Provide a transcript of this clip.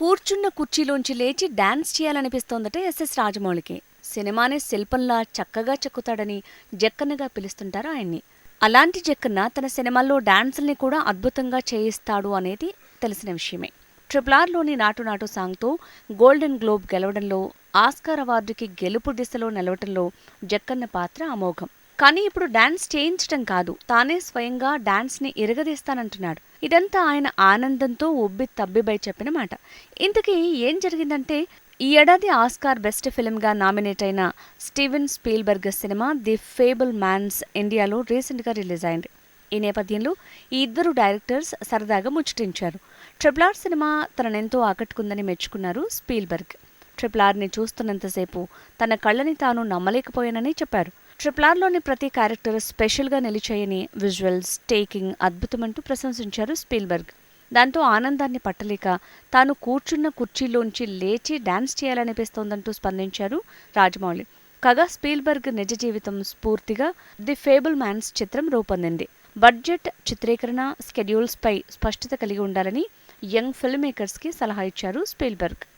కూర్చున్న కుర్చీలోంచి లేచి డాన్స్ చేయాలనిపిస్తోందట ఎస్ఎస్ రాజమౌళికి. సినిమానే శిల్పంలా చక్కగా చెక్కుతాడని జక్కన్నగా పిలుస్తుంటారు ఆయన్ని. అలాంటి జక్కన్న తన సినిమాల్లో డాన్సుల్ని కూడా అద్భుతంగా చేయిస్తాడు అనేది తెలిసిన విషయమే. ట్రిపుల్ ఆర్లోని నాటు నాటు సాంగ్తో గోల్డెన్ గ్లోబ్ గెలవడంలో ఆస్కార్ అవార్డుకి గెలుపు దిశలో నిలవటంలో జక్కన్న పాత్ర అమోఘం. కానీ ఇప్పుడు డాన్స్ చేయించటం కాదు. తానే స్వయంగా డాన్స్ని ఇరగదీస్తానంటున్నాడు. ఇదంతా ఆయన ఆనందంతో ఉబ్బి తబ్బిబై చెప్పిన మాట. ఇంతకీ ఏం జరిగిందంటే ఈ ఏడాది ఆస్కార్ బెస్ట్ ఫిల్మ్గా నామినేట్ అయిన స్టీవెన్ స్పీల్బర్గ్ సినిమా ది ఫేబుల్ మ్యాన్స్ ఇండియాలో రీసెంట్గా రిలీజ్ అయింది. ఈ నేపథ్యంలో ఈ ఇద్దరు డైరెక్టర్స్ సరదాగా ముచ్చటించారు. ట్రిపుల్ ఆర్ సినిమా తననెంతో ఆకట్టుకుందని మెచ్చుకున్నారు స్పీల్బర్గ్. ట్రిపులార్ని చూస్తున్నంతసేపు తన కళ్ళని తాను నమ్మలేకపోయానని చెప్పారు. ట్రిప్లాన్లోని ప్రతి క్యారెక్టర్ స్పెషల్గా నిలిచాయని విజువల్స్ టేకింగ్ అద్భుతమంటూ ప్రశంసించారు స్పీల్బర్గ్. దాంతో ఆనందాన్ని పట్టలేక తాను కూర్చున్న కుర్చీలోంచి లేచి డాన్స్ చేయాలనిపిస్తోందంటూ స్పందించారు రాజమౌళి. కాగా స్పీల్బర్గ్ నిజ జీవితం స్ఫూర్తిగా ది ఫేబుల్ మ్యాన్స్ చిత్రం రూపొందింది. బడ్జెట్ చిత్రీకరణ స్కెడ్యూల్స్పై స్పష్టత కలిగి ఉండాలని యంగ్ ఫిల్మ్ మేకర్స్కి సలహా ఇచ్చారు స్పీల్బర్గ్.